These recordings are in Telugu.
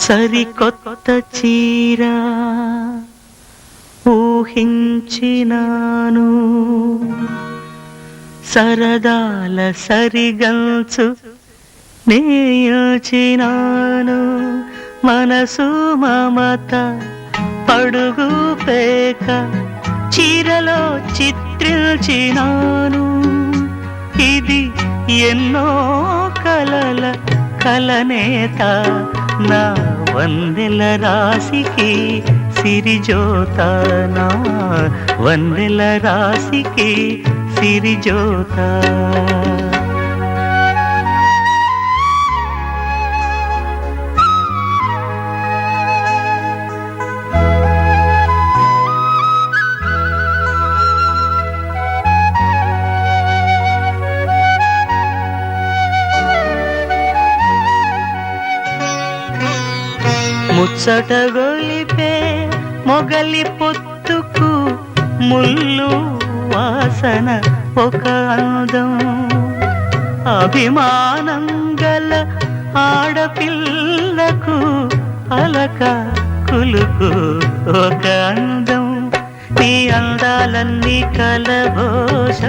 సరికొత్త చీర ఊహించినాను. సరదాల సరిగల్చు నేయోచినాను. మనసు మమత పడుగు పేక చీరలో చిత్రించినాను ఇది ఎన్నో కలల కలనేత నా వందెల రాశికి సిరిజోత నా వందెల రాశికి సిరిజోత. ముచ్చటగొలిపే మొగలి పొత్తుకు ముళ్ళు వాసన ఒక అందం అభిమానం గల ఆడపిల్లకు అలక కులుకు ఒక అందం. నీ అందాలన్నీ కలభోష.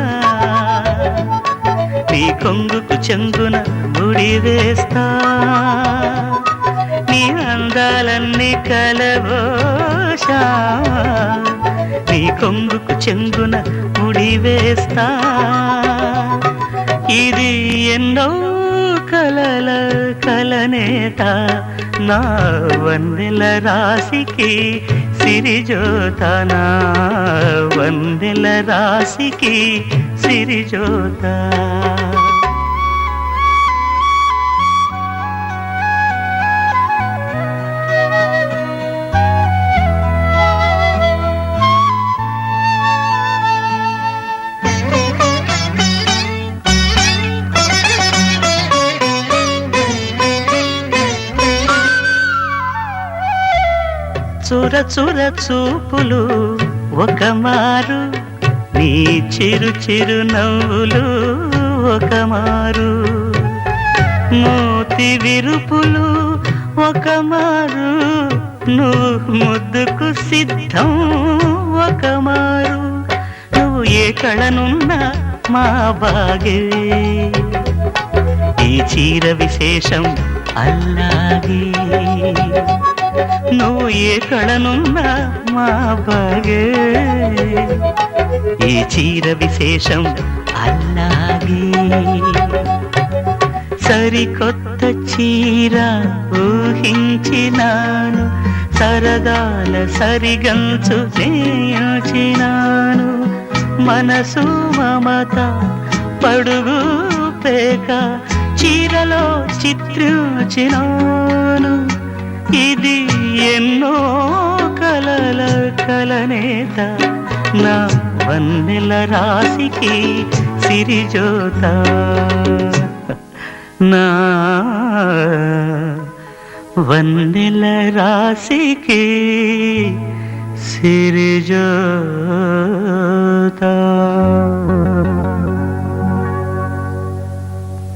నీ కొంగుకు చెంగున ముడి వేస్తా. అందాలన్నీ కలబోషా నీ కొంగుకు చెంగున ముడి వేస్తా. ఇది ఎన్నో కలల కలనేత. నా వందెల రాశికి సిరిజోత. నా వందెల రాశికి సిరిజోతా. చుర చుర చూపులు ఒక మారు నీ చిరు చిరు నవ్వులు ఒక మారు మూతి విరుపులు ఒక మారు నువ్వు ముద్దుకు సిద్ధం ఒక మారు నువ్వు ఏ కళనున్నా మా బాగే. ఈ చీర విశేషం అల్లాగే. నువ్వు ఏ కళనున్నా మా బాగే. ఈ చీర విశేషం అల్లాగే సరికొత్త చీర ఊహించినాను సరదాల సరిగంచు చేయించినాను. మనసు మమత పడుగు పేక చీరలో చిత్రించినాను. ఇది ఎన్నో కలల కలనేత. నా వన్నెల రాశికి సిరిజోత నా వన్నెల రాశికి సిరిజోత